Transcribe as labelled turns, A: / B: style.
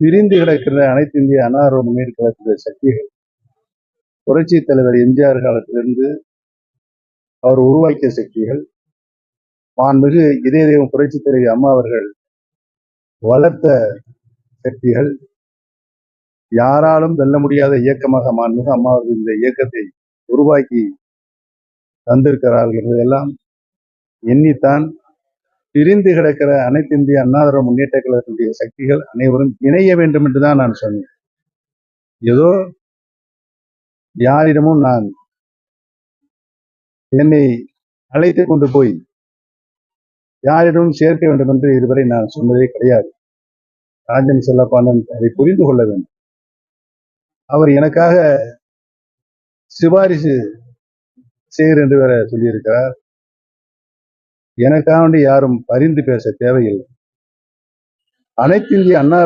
A: பிரிந்து கிடக்கிற அனைத்து இந்திய அனாரோ முன்னேற்ற சக்திகள். புரட்சி தலைவர் எம்ஜிஆர் காலத்திலிருந்து அவர் உருவாக்கிய சக்திகள். மாண்புமிகு இதய தெய்வம் புரட்சி தலைவி அம்மா அவர்கள் வளர்த்த சக்திகள். யாராலும் வெல்ல முடியாத இயக்கமாக மாண்புமிகு அம்மா அவர்கள் இந்த இயக்கத்தை உருவாக்கி தந்திருக்கிறார்கள் என்பதெல்லாம் எண்ணித்தான் பிரிந்து கிடக்கிற அனைத்து இந்திய அண்ணாதிர முன்னேற்ற கழகத்தினுடைய சக்திகள் அனைவரும் இணைய வேண்டும் என்றுதான் நான் சொன்னேன். ஏதோ யாரிடமும் நான் என்னை அழைத்து கொண்டு போய் யாரிடமும் சேர்க்க வேண்டும் என்று இதுவரை நான் சொன்னதே கிடையாது. ராஜன் செல்லப்பாண்டன் அதை புரிந்து கொள்ள வேண்டும். அவர் எனக்காக சிபாரிசு செய்கிற என்று வேற சொல்லியிருக்கிறார். எனக்காக வேண்டி யாரும் பரிந்து பேச தேவையில்லை. அனைத்திந்திய அன்னார்